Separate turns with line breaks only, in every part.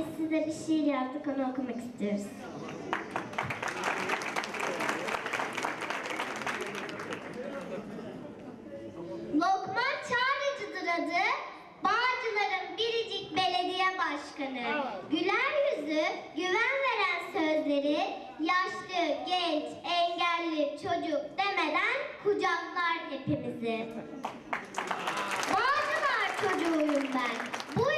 biz size bir şiir yazdık, onu okumak istiyoruz. Lokman Çağrıcı'dır adı. Bağcıların biricik belediye başkanı. Güler yüzü, güven veren sözleri, yaşlı, genç, engelli, çocuk demeden kucaklar hepimizi. Bağcılar çocuğuyum ben. Bu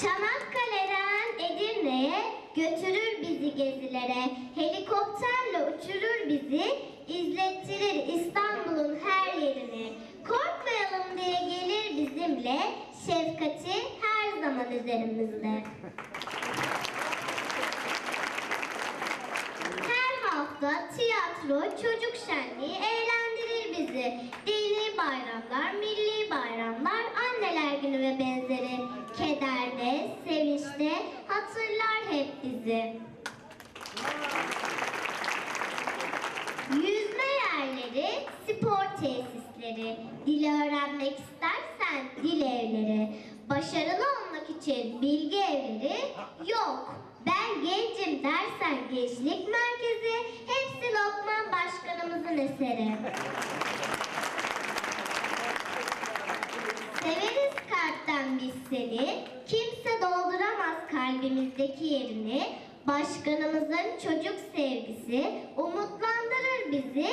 Çanakkale'den Edirne'ye götürür bizi gezilere. Helikopterle uçurur bizi, izlettirir İstanbul'un her yerini. Korkmayalım diye gelir bizimle, şefkati her zaman üzerimizde. Her hafta tiyatro, çocuk şenliği eğlendirir bizi. Dini bayramlar, milli bayramlar, anneler günü ve benzeri. Kederde, sevinçte hatırlar hep bizi. Yüzme yerleri, spor tesisleri, dil öğrenmek istersen dil evleri, başarılı olmak için bilgi evleri yok. Ben gencim dersen gençlik merkezi, hepsi Lokman Başkanımızın eseri. Severiz kalpten biz seni, dolduramaz kalbimizdeki yerini. Başkanımızın çocuk sevgisi umutlandırır bizi.